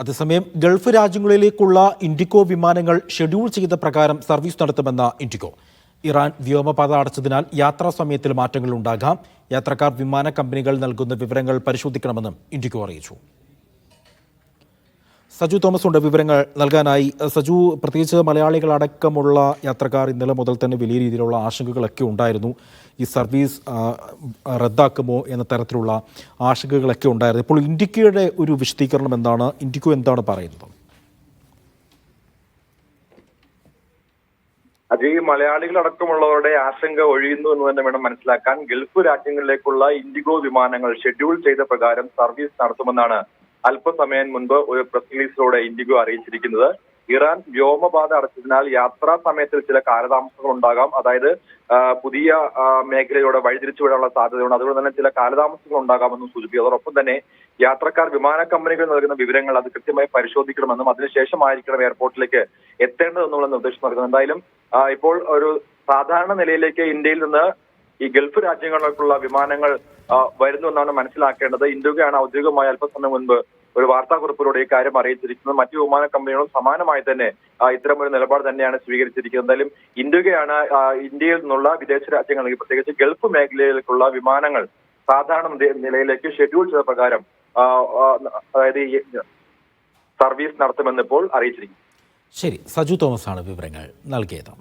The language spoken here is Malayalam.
അതേസമയം ഗൾഫ് രാജ്യങ്ങളിലേക്കുള്ള ഇൻഡിഗോ വിമാനങ്ങൾ ഷെഡ്യൂൾ ചെയ്ത പ്രകാരം സർവീസ് നടത്തുമെന്ന ഇൻഡിഗോ. ഇറാൻ വ്യോമപാത അടച്ചതിനാൽ യാത്രാ സമയത്തിൽ മാറ്റങ്ങൾ ഉണ്ടാകാം യാത്രക്കാർ വിമാന കമ്പനികൾ നൽകുന്ന വിവരങ്ങൾ പരിശോധിക്കണമെന്നും ഇൻഡിഗോ അറിയിച്ചു. സജു തോമസ് ഉണ്ട് വിവരങ്ങൾ നൽകാനായി. സജു പ്രത്യേകിച്ച് മലയാളികളടക്കമുള്ള യാത്രക്കാർ ഇന്നലെ മുതൽ തന്നെ വലിയ രീതിയിലുള്ള ആശങ്കകളൊക്കെ ഉണ്ടായിരുന്നു. ഈ സർവീസ് റദ്ദാക്കുമോ എന്ന തരത്തിലുള്ള ആശങ്കകളൊക്കെ ഉണ്ടായിരുന്നു. ഇപ്പോൾ ഇൻഡിക്കയുടെ ഒരു വിശദീകരണം എന്താണ്? ഇൻഡിക്കോ എന്താണ് പറയുന്നത്? ഈ മലയാളികളടക്കമുള്ളവരുടെ ആശങ്ക ഒഴിയുന്നു എന്ന് തന്നെ വേണം മനസ്സിലാക്കാൻ. ഗൾഫ് രാജ്യങ്ങളിലേക്കുള്ള ഇൻഡിഗോ വിമാനങ്ങൾ ഷെഡ്യൂൾ ചെയ്ത പ്രകാരം സർവീസ് നടത്തുമെന്നാണ് അല്പസമയം മുൻപ് ഒരു പ്രസ് റിലീസിലൂടെ ഇൻഡിഗോ അറിയിച്ചിരിക്കുന്നത്. ഇറാൻ വ്യോമപാത അടച്ചതിനാൽ യാത്രാ സമയത്തിൽ ചില കാലതാമസങ്ങൾ ഉണ്ടാകാം. അതായത് പുതിയ മേഖലയോടെ വഴിതിരിച്ചു വിടാനുള്ള സാധ്യതയുണ്ട്. അതുകൊണ്ട് തന്നെ ചില കാലതാമസങ്ങൾ ഉണ്ടാകാമെന്നും സൂചിപ്പിക്കും അതോടൊപ്പം തന്നെ യാത്രക്കാർ വിമാന കമ്പനികൾ നൽകുന്ന വിവരങ്ങൾ അത് കൃത്യമായി പരിശോധിക്കണമെന്നും അതിനുശേഷമായിരിക്കണം എയർപോർട്ടിലേക്ക് എത്തേണ്ടതെന്നുള്ള നിർദ്ദേശം നൽകുന്നത്. എന്തായാലും ഇപ്പോൾ ഒരു സാധാരണ നിലയിലേക്ക് ഇന്ത്യയിൽ നിന്ന് ഈ ഗൾഫ് രാജ്യങ്ങളിലേക്കുള്ള വിമാനങ്ങൾ വരുന്നു എന്നാണ് മനസ്സിലാക്കേണ്ടത്. ഇന്ത്യയാണ് ഔദ്യോഗികമായി അല്പസമയം മുൻപ് ഒരു വാർത്താക്കുറിപ്പിലൂടെ ഈ കാര്യം അറിയിച്ചിരിക്കുന്നത്. മറ്റു വിമാന കമ്പനികളും സമാനമായി തന്നെ ഇത്തരം ഒരു നിലപാട് തന്നെയാണ് സ്വീകരിച്ചിരിക്കുന്നത്. എന്തായാലും ഇന്ത്യയാണ് ഇന്ത്യയിൽ നിന്നുള്ള വിദേശ രാജ്യങ്ങളിൽ പ്രത്യേകിച്ച് ഗൾഫ് മേഖലയിലേക്കുള്ള വിമാനങ്ങൾ സാധാരണ നിലയിലേക്ക് ഷെഡ്യൂൾ ചെയ്ത പ്രകാരം അതായത് സർവീസ് നടത്തുമെന്ന് ഇപ്പോൾ അറിയിച്ചിരിക്കുന്നു. ശരി സജു തോമസ് ആണ് വിവരങ്ങൾ നൽകിയത്.